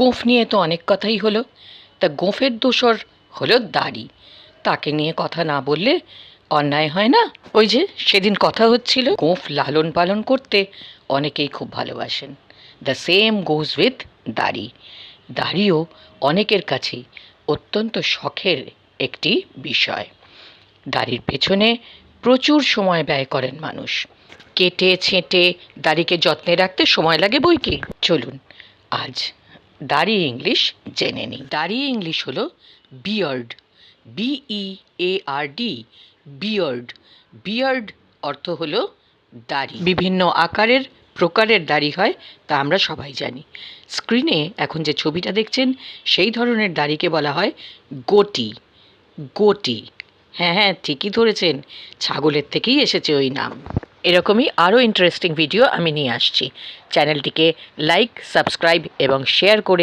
গোঁফ নিয়ে তো অনেক কথাই হলো। তা গোঁফের দোসর হলো দাড়ি। তাকে নিয়ে কথা না বললে অন্যায় হয় না? ওই যে সেদিন কথা হচ্ছিল, গোঁফ লালন পালন করতে অনেকেই খুব ভালোবাসেন। দ্য সেম গোজ উইথ দাড়ি। দাড়িও অনেকের কাছেই অত্যন্ত শখের একটি বিষয়। দাড়ির পেছনে প্রচুর সময় ব্যয় করেন মানুষ। কেটে ছেঁটে দাড়িকে যত্নে রাখতে সময় লাগে বই কি চলুন, আজ দাড়ি ইংলিশ জেনে নিই। দাড়ি ইংলিশ হলো beard B E A R D beard. Beard অর্থ হলো দাড়ি। বিভিন্ন আকারের প্রকারের দাড়ি হয় তা আমরা সবাই জানি। স্ক্রিনে এখন যে ছবিটা দেখছেন সেই ধরনের দাড়িকে বলা হয় গোটি। গোটি। হ্যাঁ হ্যাঁ ঠিকই ধরেছেন। ছাগলের থেকেই এসেছে ওই নাম। এরকমই আরও ইন্টারেস্টিং ভিডিও আমি নিয়ে আসছি। চ্যানেলটিকে লাইক সাবস্ক্রাইব এবং শেয়ার করে